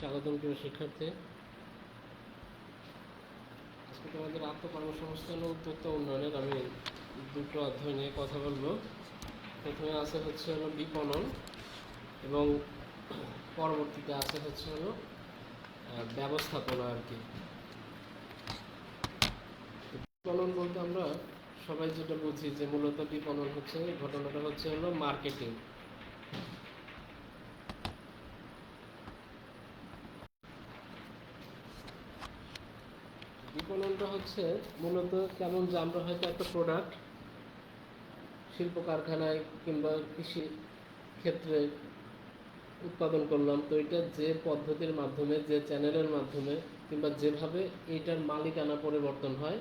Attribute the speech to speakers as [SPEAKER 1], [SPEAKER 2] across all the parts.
[SPEAKER 1] স্বাগতম প্রিয় শিক্ষার্থী। আজকে তোমাদের আত্মকর্মসংস্থান ও উদ্যোক্তা উন্নয়নের আমি দুটো অধ্যায় নিয়ে কথা বলব। প্রথমে আছে হচ্ছে হলো বিপণন এবং পরবর্তীতে আছে হচ্ছে হলো ব্যবস্থাপনা আর কি। বিপণন বলতে আমরা সবাই যেটা বুঝি যে মূলত বিপণন হচ্ছে, ঘটনাটা হচ্ছে হলো মার্কেটিং। বিপণনটা হচ্ছে মূলত কেমন যে আমরা হয়তো একটা প্রোডাক্ট শিল্প কারখানায় কিংবা কৃষি ক্ষেত্রে উৎপাদন করলাম, তো এটা যে পদ্ধতির মাধ্যমে, যে চ্যানেলের মাধ্যমে কিংবা যেভাবে এইটার মালিকানা পরিবর্তন হয়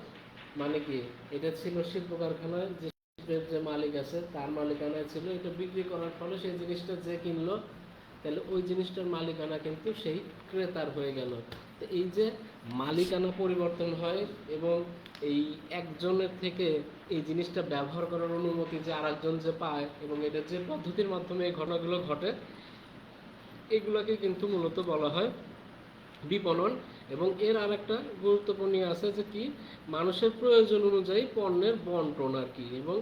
[SPEAKER 1] মানে কি? এটা ছিল শিল্প কারখানায় যে শিল্পের যে মালিক আছে, তার মালিকানায় ছিল, এটা বিক্রি করার ফলে সেই জিনিসটা যে কিনলো, তাহলে ওই জিনিসটার মালিকানা কিন্তু সেই ক্রেতার হয়ে গেল। তো এই যে মালিকানা পরিবর্তন হয় এবং এই একজনের থেকে এই জিনিসটা ব্যবহার করার অনুমতি যে আরেকজন যে পায় এবং এটা যে পদ্ধতির মাধ্যমে এই ঘটনাগুলো ঘটে, এগুলোকে কিন্তু মূলত বলা হয় বিপণন। এবং এর আর একটা গুরুত্বপূর্ণ ইয়ে আছে যে কি, মানুষের প্রয়োজন অনুযায়ী পণ্যের বন্টন আর কি। এবং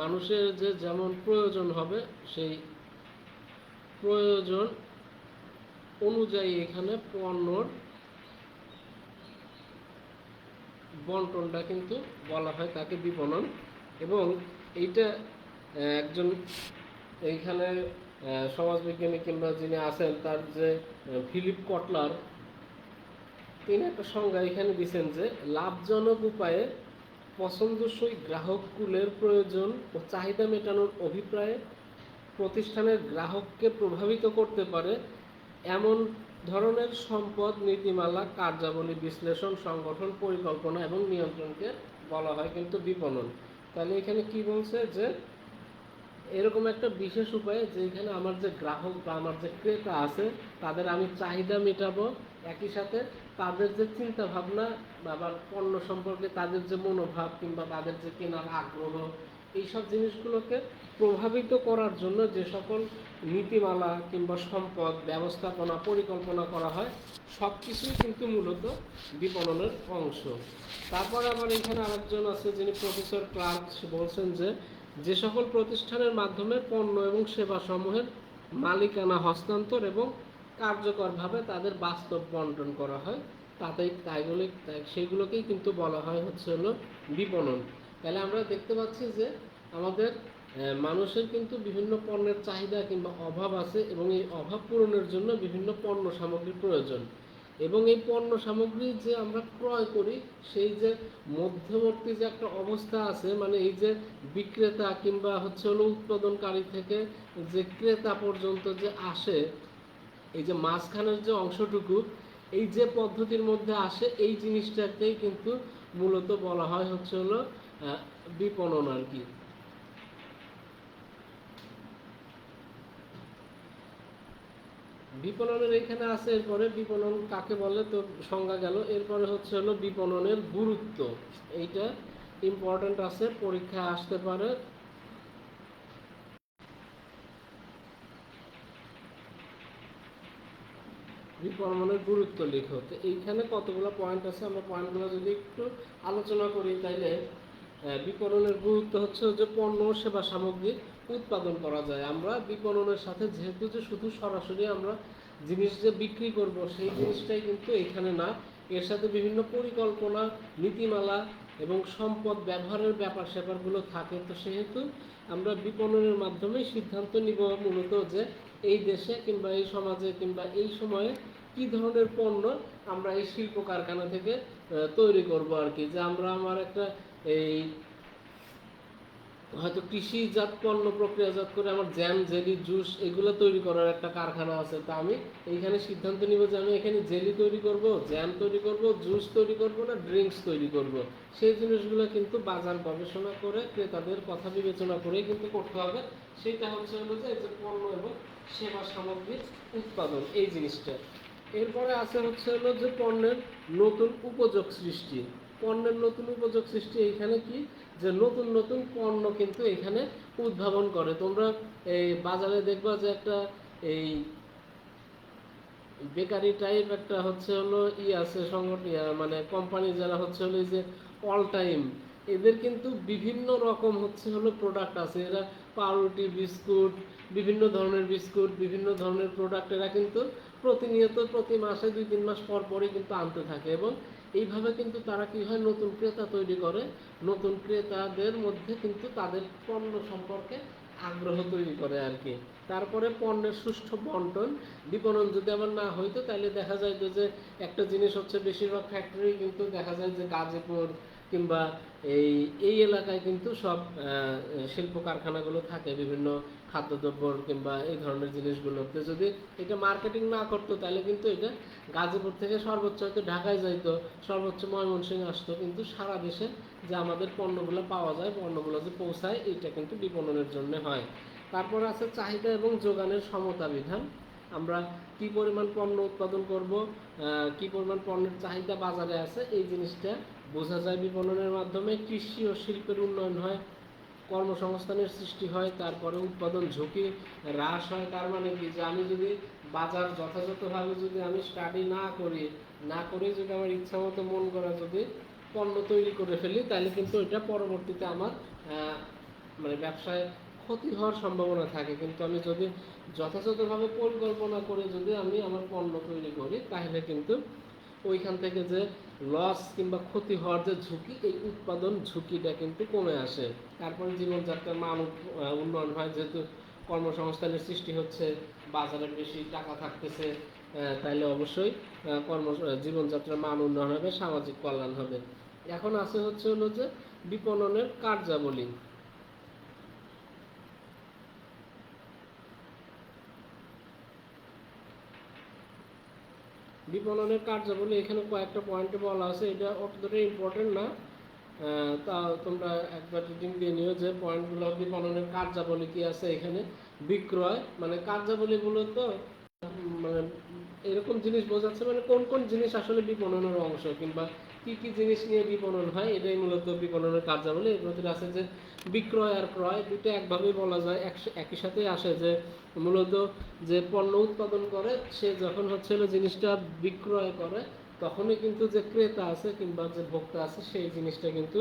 [SPEAKER 1] মানুষের যে যেমন প্রয়োজন হবে, সেই প্রয়োজন অনুযায়ী এখানে পণ্যর বন্টনটা কিন্তু বলা হয় তাকে বিপণন। এবং এইটা একজন এইখানে সমাজবিজ্ঞানী কিংবা যিনি আছেন, তার যে ফিলিপ কটলার, তিনি একটা সংজ্ঞা এখানে দিচ্ছেন যে, লাভজনক উপায়ে পছন্দসই গ্রাহক কুলের প্রয়োজন ও চাহিদা মেটানোর অভিপ্রায়ে প্রতিষ্ঠানের গ্রাহককে প্রভাবিত করতে পারে এমন ধরনের সম্পদ, নীতিমালা, কার্যাবলী, বিশ্লেষণ, সংগঠন, পরিকল্পনা এবং নিয়ন্ত্রণকে বলা হয় কিন্তু বিপণন। তাহলে এখানে কি বলছে যে, এরকম একটা বিশেষ উপায়ে যেখানে আমার যে গ্রাহক বা আমার যে ক্রেতা আছে, তাদের আমি চাহিদা মেটাবো, একই সাথে তাদের যে চিন্তা ভাবনা বা পণ্য সম্পর্কে তাদের যে মনোভাব কিংবা তাদের যে কেনার আগ্রহ এইসব জিনিসগুলোকে প্রভাবিত করার জন্য যে সকল নীতিমালা কিংবা সম্পদ, ব্যবস্থাপনা, পরিকল্পনা করা হয়, সব কিছুই কিন্তু মূলত বিপণনের অংশ। তারপর আবার এখানে আরেকজন আছে যিনি প্রফেসর ক্লার্ক বলছেন যে যে সকল প্রতিষ্ঠানের মাধ্যমে পণ্য এবং সেবা সমূহের মালিকানা হস্তান্তর এবং কার্যকরভাবে তাদের বাস্তব বন্টন করা হয়, তাতেই তাইগুলো তাই- সেগুলোকেই কিন্তু বলা হয় হচ্ছে হলো বিপণন। তাহলে আমরা দেখতে পাচ্ছি যে আমাদের মানুষের কিন্তু বিভিন্ন পণ্যের চাহিদা কিংবা অভাব আছে এবং এই অভাব পূরণের জন্য বিভিন্ন পণ্য সামগ্রীর প্রয়োজন। এবং এই পণ্য সামগ্রী যে আমরা ক্রয় করি, সেই যে মধ্যবর্তী যে একটা অবস্থা আছে মানে এই যে বিক্রেতা কিংবা হচ্ছে হলো উৎপাদনকারী থেকে যে ক্রেতা পর্যন্ত যে আসে, এই যে মাঝখানের যে অংশটুকু, এই যে পদ্ধতির মধ্যে আসে, এই জিনিসটাকেই কিন্তু মূলত বলা হয় হচ্ছে হলো বিপণন আর কি। বিপণনের এখানে আছে, এরপরে বিপণন কাকে বলে? তো সংজ্ঞা গেল। এরপরে হচ্ছে হলো বিপণনের গুরুত্ব। এইটা ইম্পর্ট্যান্ট আছে, পরীক্ষায় আসতে পারে। বিপণনের গুরুত্ব লিখো। তো এইখানে কতগুলো পয়েন্ট আছে? আমরা পয়েন্টগুলো যদি একটু আলোচনা করি তাইলে বিপণনের গুরুত্ব হচ্ছে যে পণ্য, সেবা সামগ্রী উৎপাদন করা যায়। আমরা বিপণনের সাথে যেহেতু যে শুধু সরাসরি আমরা জিনিস যে বিক্রি করব, সেই জিনিসটাই কিন্তু এখানে না। এর সাথে বিভিন্ন পরিকল্পনা, নীতিমালা এবং সম্পদ ব্যবহারের ব্যাপার স্যাপারগুলো থাকে। তো সেহেতু আমরা বিপণনের মাধ্যমে সিদ্ধান্ত নিব মূলত যে এই দেশে কিংবা এই সমাজে কিংবা এই সময়ে কি ধরনের পণ্য আমরা এই শিল্প কারখানা থেকে তৈরি করব আর কি। যে আমরা আমার একটা এই হয়তো কৃষিজাত পণ্য প্রক্রিয়াজাত করে আমার জ্যাম, জেলি, জুস এগুলো তৈরি করার একটা কারখানা আছে। তা আমি এইখানে সিদ্ধান্ত নিব যে আমি এখানে জেলি তৈরি করব, জ্যাম তৈরি করব, জুস তৈরি করব না, ড্রিঙ্কস তৈরি করব। সেই জিনিসগুলো কিন্তু বাজার গবেষণা করে ক্রেতাদের কথা বিবেচনা করেই কিন্তু করতে হবে। সেটা হচ্ছে হলো যে যে পণ্য এবং সেবা সামগ্রীর উৎপাদন, এই জিনিসটা। এরপরে আছে হচ্ছে হলো যে পণ্যের নতুন উপযোগ সৃষ্টি। পণ্যের নতুন উপযোগ সৃষ্টি এইখানে কি? যে নতুন নতুন পণ্য কিন্তু এখানে উদ্ভাবন করে। তোমরা এই বাজারে দেখবা যে একটা এই বেকারি টাইপ একটা হচ্ছে হলো ই আছে সংগঠন মানে কোম্পানি যারা হচ্ছে হলো যে অল টাইম এদের কিন্তু বিভিন্ন রকম হচ্ছে হলো প্রোডাক্ট আছে। এরা পাউরুটি, বিস্কুট, বিভিন্ন ধরনের বিস্কুট, বিভিন্ন ধরনের প্রোডাক্ট এরা কিন্তু প্রতিনিয়ত প্রতি মাসে দুই, তিন মাস পর পরই কিন্তু আনতে থাকে এবং এইভাবে কিন্তু তারা কি হয়, নতুন ক্রেতা তৈরি করে। নতুন ক্রেতাদের মধ্যে কিন্তু তাদের পণ্য সম্পর্কে আগ্রহ তৈরি করে আর কি। তারপরে পণ্যের সুষ্ঠু বন্টন, বিপণন যদি আবার না হইতো, তাহলে দেখা যায় যে একটা জিনিস হচ্ছে বেশিরভাগ ফ্যাক্টরি কিন্তু দেখা যায় যে গাজীপুর কিংবা এই এই এলাকায় কিন্তু সব শিল্প কারখানাগুলো থাকে, বিভিন্ন খাদ্যদ্রব্যর কিংবা এই ধরনের জিনিসগুলোতে। যদি এটা মার্কেটিং না করতো, তাহলে কিন্তু এটা গাজীপুর থেকে সর্বোচ্চ হয়তো ঢাকায় যাইতো, সর্বোচ্চ ময়মনসিংহ আসতো। কিন্তু সারা দেশে যে আমাদের পণ্যগুলো পাওয়া যায়, পণ্যগুলো যে পৌঁছায় এটা কিন্তু বিপণনের জন্য হয়। তারপর আছে চাহিদা এবং যোগানের সমতা বিধান। আমরা কি পরিমাণ পণ্য উৎপাদন করব কি পরিমাণ পণ্যের চাহিদা বাজারে আছে, এই জিনিসটা বোঝা যায় বিপণনের মাধ্যমে কৃষি ও শিল্পের উন্নয়ন হয়, কর্মসংস্থানের সৃষ্টি হয়, তারপরে উৎপাদন ঝুঁকি হ্রাস হয়। তার মানে কি? যে আমি যদি বাজার যথাযথভাবে যদি আমি স্টাডি না করি, না করে যদি আমার ইচ্ছা মতো মন করা যদি পণ্য তৈরি করে ফেলি, তাহলে কিন্তু এটা পরবর্তীতে আমার মানে ব্যবসায় ক্ষতি হওয়ার সম্ভাবনা থাকে। কিন্তু আমি যদি যথাযথভাবে পরিকল্পনা করে যদি আমি আমার পণ্য তৈরি করি, তাহলে কিন্তু ওইখান থেকে যে লস কিংবা ক্ষতি হওয়ার যে ঝুঁকি, এই উৎপাদন ঝুঁকিটা কিন্তু কমে আসে। তারপরে জীবনযাত্রার মান উন্নয়ন হয়, যেহেতু কর্মসংস্থানের সৃষ্টি হচ্ছে, বাজারে বেশি টাকা থাকতেছে তাহলে অবশ্যই কর্ম জীবনযাত্রার মান উন্নয়ন হবে, সামাজিক কল্যাণ হবে। এখন আছে হচ্ছে হলো যে বিপণনের কার্যাবলী। বিপণনের কার্যাবলী এখানে কয়েকটা পয়েন্টে বলা আছে, এটা অতটা ইম্পর্টেন্ট না। তা তোমরা একবার রিডিং দিয়ে নিও যে পয়েন্টগুলো বিপণনের কার্যাবলী কি আছে এখানে। বিক্রয় মানে কার্যাবলীগুলো তো মানে এরকম জিনিস বোঝাচ্ছে মানে কোন কোন জিনিস আসলে বিপণনের অংশ কিংবা কি কি জিনিস নিয়ে বিপণন হয়? এটাই মূলত বিপণনের কার্যাবলী। এর মধ্যে আছে যে বিক্রয় আর ক্রয় দুটো একভাবেই বলা যায়। একই সাথেই আসে যে মূলত যে পণ্য উৎপাদন করে, সে যখন হচ্ছে জিনিসটা বিক্রয় করে, তখনই কিন্তু যে ক্রেতা আছে কিংবা যে ভোক্তা আছে, সেই জিনিসটা কিন্তু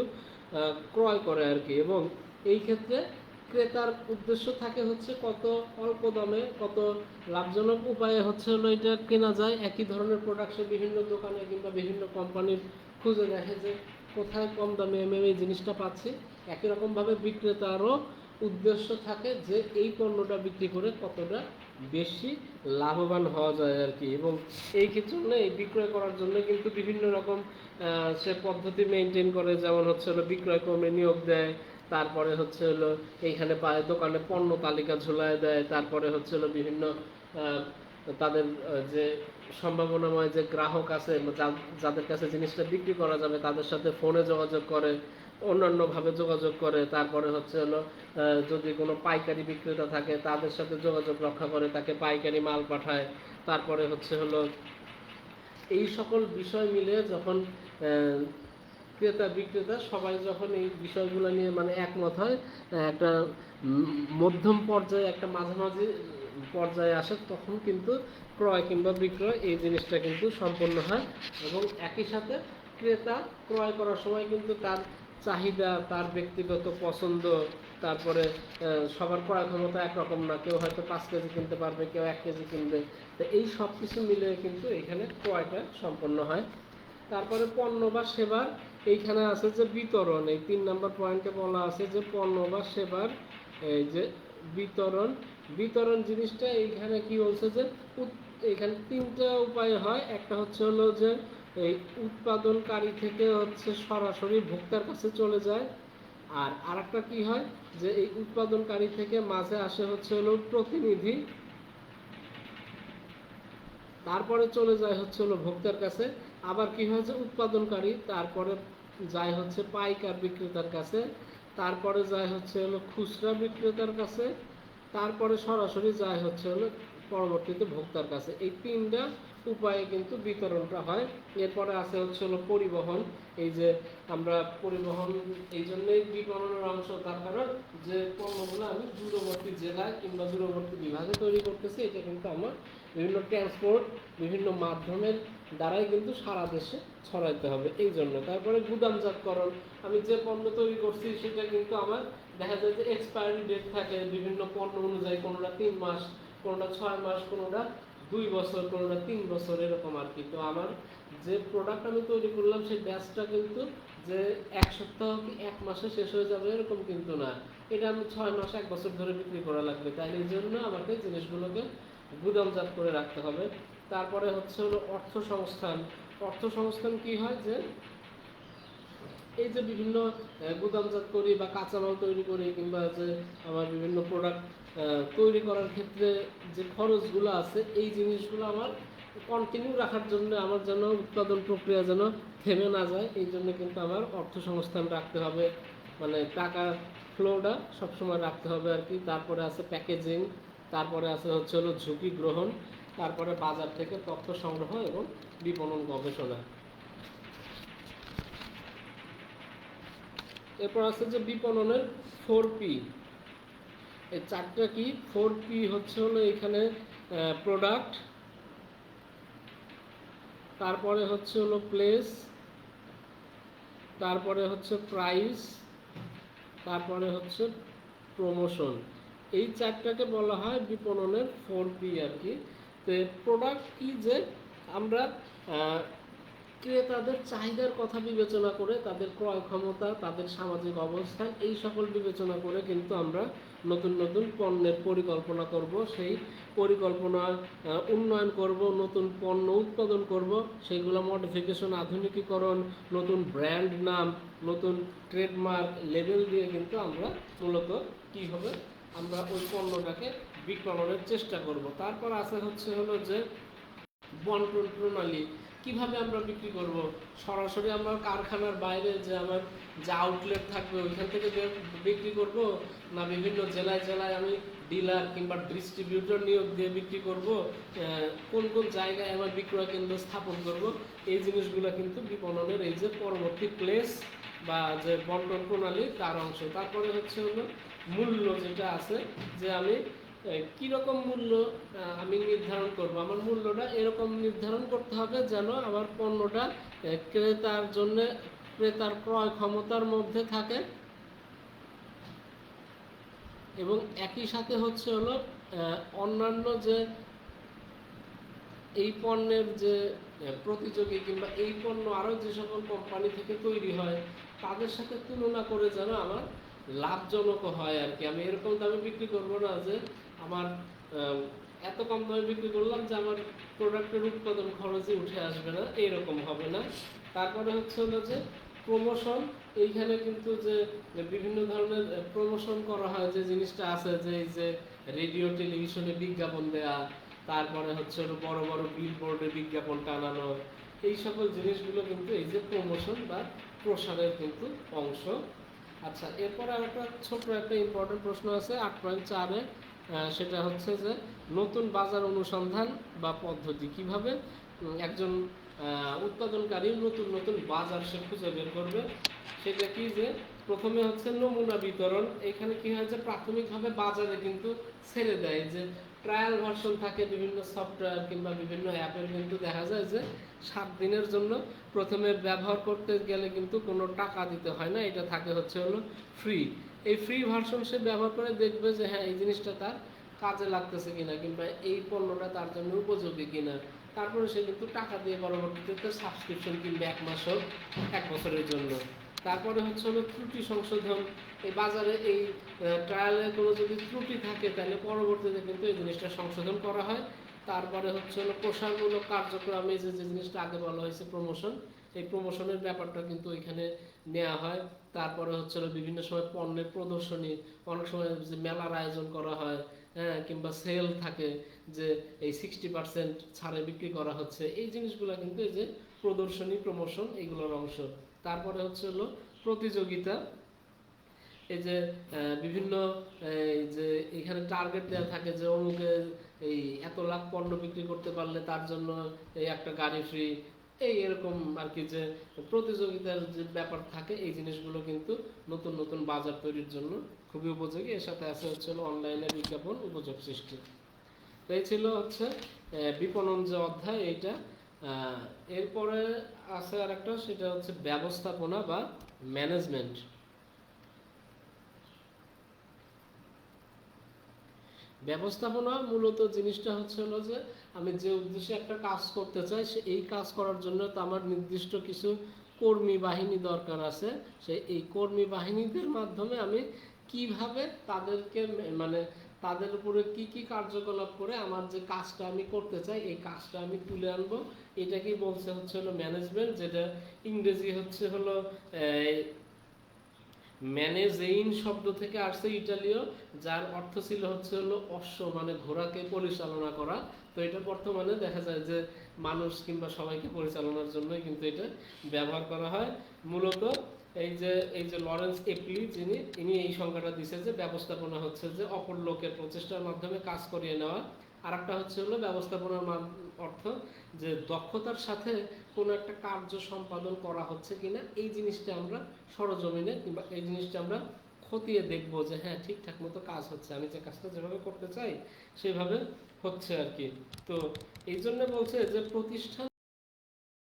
[SPEAKER 1] ক্রয় করে আর কি। এবং এই ক্ষেত্রে ক্রেতার উদ্দেশ্য থাকে হচ্ছে কত অল্প দামে, কত লাভজনক উপায়ে হচ্ছে হলো এটা কেনা যায়। একই ধরনের প্রোডাক্ট সে বিভিন্ন দোকানে কিংবা বিভিন্ন কোম্পানির খুঁজে দেখে যে কোথায় কম দামে আমি এই জিনিসটা পাচ্ছি। একই রকমভাবে বিক্রেতারও উদ্দেশ্য থাকে যে এই পণ্যটা বিক্রি করে কতটা বেশি লাভবান হওয়া যায় আর কি। এবং এই ক্ষেত্রে এই বিক্রয় করার জন্য কিন্তু বিভিন্ন রকম সে পদ্ধতি মেনটেন করে। যেমন হচ্ছে হলো বিক্রয় কর্মী নিয়োগ দেয়, তারপরে হচ্ছে হলো এইখানে দোকানে পণ্য তালিকা ঝুলায় দেয়, তারপরে হচ্ছে হলো বিভিন্ন তাদের যে সম্ভাবনাময় যে গ্রাহক আছে যাদের কাছে জিনিসটা বিক্রি করা যাবে, তাদের সাথে ফোনে যোগাযোগ করে, অন্যান্যভাবে যোগাযোগ করে। তারপরে হচ্ছে হলো যদি কোনো পাইকারি বিক্রেতা থাকে, তাদের সাথে যোগাযোগ রক্ষা করে, তাকে পাইকারি মাল পাঠায়। তারপরে হচ্ছে হলো, এই সকল বিষয় মিলে যখন ক্রেতা বিক্রেতা সবাই যখন এই বিষয়গুলো নিয়ে মানে একমত হয়, একটা মধ্যম পর্যায়ে একটা মাঝামাঝি পর্যায়ে আসে, তখন কিন্তু ক্রয় কিংবা বিক্রয় এই জিনিসটা কিন্তু সম্পন্ন হয় এবং একই সাথে ক্রেতা ক্রয় করার সময় কিন্তু তার চাহিদা, তার ব্যক্তিগত পছন্দ, তারপরে সবার ক্রয় ক্ষমতা একরকম না, কেউ হয়তো পাঁচ কেজি কিনতে পারবে, কেউ এক কেজি কিনবে। তো এই সব কিছু মিলে কিন্তু এখানে ক্রয়টা সম্পন্ন হয়। তারপরে পণ্য বা সেবার, এইখানে আছে যে বিতরণ, এই তিন নম্বর পয়েন্টে বলা আছে যে পণ্য বা সেবার, এই যে বিতরণ। বিতরণ জিনিসটা এইখানে কি বলছে যে এইখানে তিনটা উপায় হয়। একটা হচ্ছে হলো যে, এই উৎপাদনকারী থেকে হচ্ছে সরাসরি ভোক্তার কাছে চলে যায়। আর আরেকটা কি হয় যে, এই উৎপাদনকারী থেকে মাঝে আসে হচ্ছে হলো প্রতিনিধি। তারপরে চলে যায় হচ্ছে হলো ভোক্তার কাছে। আবার কি হয় যে, উৎপাদনকারী তারপরে যায় হচ্ছে পাইকার বিক্রেতার কাছে। তারপরে যায় হচ্ছে হলো খুচরা বিক্রেতার কাছে, তারপরে সরাসরি যায় হচ্ছে হলো পরবর্তীতে ভোক্তার কাছে। এই তিনটা উপায়ে কিন্তু বিতরণটা হয়। এরপরে আছে হচ্ছে হলো পরিবহন। এই যে আমরা পরিবহন এই জন্যই বিপণনের অংশ, তার কারণ যে পণ্যগুলো আমি দূরবর্তী জেলায় কিংবা দূরবর্তী বিভাগে তৈরি করতেছি, এটা কিন্তু আমার বিভিন্ন ট্রান্সপোর্ট বিভিন্ন মাধ্যমের দ্বারাই কিন্তু সারা দেশে ছড়াইতে হবে, এই জন্য। তারপরে গুদামজাতকরণ, আমি যে পণ্য তৈরি করছি সেটা কিন্তু আমার দেখা যায় যে এক্সপায়ারি ডেট থাকে, বিভিন্ন পণ্য অনুযায়ী কোনোটা তিন মাস, কোনোটা ছয় মাস, কোনোটা দুই বছর, কোনোটা তিন বছর, এরকম আর কি। তো আমার যে প্রোডাক্ট আমি তৈরি করলাম, সেই ব্যাচটা কিন্তু যে এক সপ্তাহ কি এক মাসে শেষ হয়ে যাবে, এরকম কিন্তু না। এটা আমি ছয় মাস, এক বছর ধরে বিক্রি করা লাগবে। তাই এই জন্য আমাকে জিনিসগুলোকে গুদামজাত করে রাখতে হবে। তারপরে হচ্ছে হলো অর্থ সংস্থান। অর্থ সংস্থান কি হয় যে, এই যে বিভিন্ন গুদামজাত করি বা কাঁচামাল তৈরি করি কিংবা যে আমার বিভিন্ন প্রোডাক্ট তৈরি করার ক্ষেত্রে যে খরচগুলো আছে, এই জিনিসগুলো আমার কন্টিনিউ রাখার জন্য, আমার যেন উৎপাদন প্রক্রিয়া যেন থেমে না যায়, এই জন্য কিন্তু আমার অর্থ সংস্থান রাখতে হবে। মানে টাকা ফ্লোটা সবসময় রাখতে হবে আর কি। তারপরে আছে প্যাকেজিং তারপরে আছে হচ্ছে হলো ঝুঁকি গ্রহণ। তারপরে বাজার থেকে তথ্য সংগ্রহ এবং বিপণন গবেষণা। এরপর আছে যে বিপণনের ফোর পি। এই চারটা কি? ফোর পি হচ্ছে হলো এখানে প্রোডাক্ট তারপরে হচ্ছে হলো প্লেস তারপরে হচ্ছে প্রাইস তারপরে হচ্ছে প্রমোশন এই চারটাকে বলা হয় বিপণনের ফোর পি আর কি। তো এর প্রোডাক্ট কি যে আমরা ক্রেতাদের চাহিদার কথা বিবেচনা করে, তাদের ক্রয় ক্ষমতা, তাদের সামাজিক অবস্থান, এই সকল বিবেচনা করে কিন্তু আমরা নতুন নতুন পণ্যের পরিকল্পনা করব, সেই পরিকল্পনা উন্নয়ন করব, নতুন পণ্য উৎপাদন করব সেইগুলো মডিফিকেশন আধুনিকীকরণ, নতুন ব্র্যান্ড নাম, নতুন ট্রেডমার্ক লেবেল দিয়ে কিন্তু আমরা মূলত কী হবে, আমরা ওই পণ্যটাকে বিপণনের চেষ্টা করব। তারপর আছে হচ্ছে হলো যে বন্টন প্রণালী। কীভাবে আমরা বিক্রি করব? সরাসরি আমরা কারখানার বাইরে যে আমার যে আউটলেট থাকবে, ওইখান থেকে বিক্রি করব না বিভিন্ন জেলায় জেলায় আমি ডিলার কিংবা ডিস্ট্রিবিউটর নিয়োগ দিয়ে বিক্রি করব? কোন কোন জায়গায় আমার বিক্রয় কেন্দ্র স্থাপন করব? এই জিনিসগুলো কিন্তু বিপণনের এই যে পরবর্তী প্লেস বা যে বন্টন প্রণালী তার অংশ। তারপরে হচ্ছে হলো মূল্য যেটা আছে যে আমি কি রকম মূল্য আমি নির্ধারণ করব? আমার মূল্যটা এরকম নির্ধারণ করতে হবে যেন আমার পণ্যটা ক্রেতার জন্য, ক্রেতার ক্রয় ক্ষমতার মধ্যে থাকে। এবং একই সাথে হচ্ছে হলো অন্যান্য যে এই পণ্যের যে প্রতিযোগী কিংবা এই পণ্য আরও যে সকল কোম্পানি থেকে তৈরি হয়, তাদের সাথে তুলনা করে যেন আমার লাভজনক হয় আর কি। আমি এরকম দামে বিক্রি করব না যে আমার এত কম দামে বিক্রি করলাম যে আমার প্রোডাক্টের উৎপাদন খরচই উঠে আসবে না, এইরকম হবে না। তারপরে হচ্ছে হলো যে প্রমোশন এইখানে কিন্তু যে বিভিন্ন ধরনের প্রমোশন করা হয়, যে জিনিসটা আছে যে এই যে রেডিও টেলিভিশনে বিজ্ঞাপন দেয়া, তারপরে হচ্ছে বড় বড় বিলবোর্ডে বিজ্ঞাপন টানানো, এই সকল জিনিসগুলো কিন্তু এই যে প্রমোশন বা প্রসারের কিন্তু অংশ। আচ্ছা এরপরে আর একটা ছোট্ট একটা ইম্পর্টেন্ট প্রশ্ন আছে, আট পয়েন্ট চারে সেটা হচ্ছে যে নতুন বাজার অনুসন্ধান বা পদ্ধতি। কীভাবে? একজন উৎপাদনকারী নতুন নতুন বাজার সে খুঁজে বের করবে। সেটা কি যে, প্রথমে হচ্ছে নমুনা বিতরণ। এখানে কি হয় যে, প্রাথমিকভাবে বাজারে কিন্তু ছেড়ে দেয় যে ট্রায়াল ভার্সন থাকে বিভিন্ন সফটওয়্যার কিংবা বিভিন্ন অ্যাপের। কিন্তু দেখা যায় যে, সাত দিনের জন্য প্রথমে ব্যবহার করতে গেলে কিন্তু কোনো টাকা দিতে হয় না। এটা থাকে হচ্ছে হলো ফ্রি এই ফ্রি ভার্সন সে ব্যবহার করে দেখবে যে হ্যাঁ এই জিনিসটা তার কাজে লাগতেছে কিনা কিংবা এই পণ্যটা তার জন্য উপযোগী কিনা। তারপরে সে কিন্তু টাকা দিয়ে পরবর্তীতে সাবস্ক্রিপশন কিনবে এক মাস হোক, এক বছরের জন্য। তারপরে হচ্ছে হলো ত্রুটি সংশোধন। এই বাজারে এই ট্রায়ালে কোনো যদি ত্রুটি থাকে, তাহলে পরবর্তীতে কিন্তু এই জিনিসটা সংশোধন করা হয়। তারপরে হচ্ছে হলো প্রসারমূলক কার্যক্রমে যে যে জিনিসটা আগে বলা হয়েছে প্রমোশন এই প্রমোশনের ব্যাপারটা কিন্তু এখানে নেওয়া হয়। তারপরে হচ্ছে বিভিন্ন সময় পণ্যের প্রদর্শনী, অনেক সময় যে মেলার আয়োজন করা হয় হ্যাঁ কিংবা সেল থাকে যে এই সিক্সটি পার্সেন্ট ছাড়ে বিক্রি করা হচ্ছে। এই জিনিসগুলো কিন্তু এই যে প্রদর্শনী প্রমোশন এইগুলোর অংশ। তারপরে হচ্ছে হলো প্রতিযোগিতা। এই যে বিভিন্ন যে এখানে টার্গেট দেওয়া থাকে যে অমুকে এই এত লাখ পণ্য বিক্রি করতে পারলে তার জন্য এই একটা গাড়ি ফ্রি এই এরকম আর কি যে প্রতিযোগিতার যে ব্যাপার থাকে, এই জিনিসগুলো কিন্তু নতুন নতুন বাজার তৈরির জন্য খুবই উপযোগী। এর সাথে আছে হচ্ছে অনলাইনে বিজ্ঞাপন উপযোগ সৃষ্টি। তো এই ছিল হচ্ছে বিপণন যে অধ্যায়, এইটা। এরপরে আছে আর একটা সেটা হচ্ছে ব্যবস্থাপনা বা ম্যানেজমেন্ট ব্যবস্থাপনা মূলত জিনিসটা হচ্ছে হলো যে আমি যে উদ্দেশ্যে একটা কাজ করতে চাই, সে এই কাজ করার জন্য তো আমার নির্দিষ্ট কিছু কর্মী বাহিনী দরকার আছে। সে এই কর্মী বাহিনীদের মাধ্যমে আমি কীভাবে তাদেরকে মানে তাদের উপরে কি কি কার্যকলাপ করে আমার যে কাজটা আমি করতে চাই, এই কাজটা আমি তুলে আনব। এটাকেই বলছে হচ্ছে হলো ম্যানেজমেন্ট যেটা ইংরেজি হচ্ছে হলো ম্যানেজেইন শব্দ থেকে আসছে ইটালীয়, যার অর্থ ছিল হচ্ছে হলো অশ্ব মানে ঘোড়াকে পরিচালনা করা। তো এটা বর্তমানে দেখা যায় যে মানুষ কিংবা সবাইকে পরিচালনার জন্যই কিন্তু এটা ব্যবহার করা হয়। মূলত এই যে এই যে লরেন্স এপলি, যিনি, ইনি এই সংজ্ঞাটা দিছে যে ব্যবস্থাপনা হচ্ছে যে অপর লোকের প্রচেষ্টার মাধ্যমে কাজ করিয়ে নেওয়া। আর একটা হচ্ছে হলো ব্যবস্থাপনার অর্থ যে দক্ষতার সাথে কোনো একটা কার্য সম্পাদন করা হচ্ছে কিনা, এই জিনিসটা আমরা সরজমিনে কিংবা এই জিনিসটা আমরা খতিয়ে দেখব যে হ্যাঁ ঠিকঠাক মতো কাজ হচ্ছে। আমি যে কাজটা যেভাবে করতে চাই, সেভাবে হচ্ছে আর কি। তো এই জন্য বলছে যে প্রতিষ্ঠান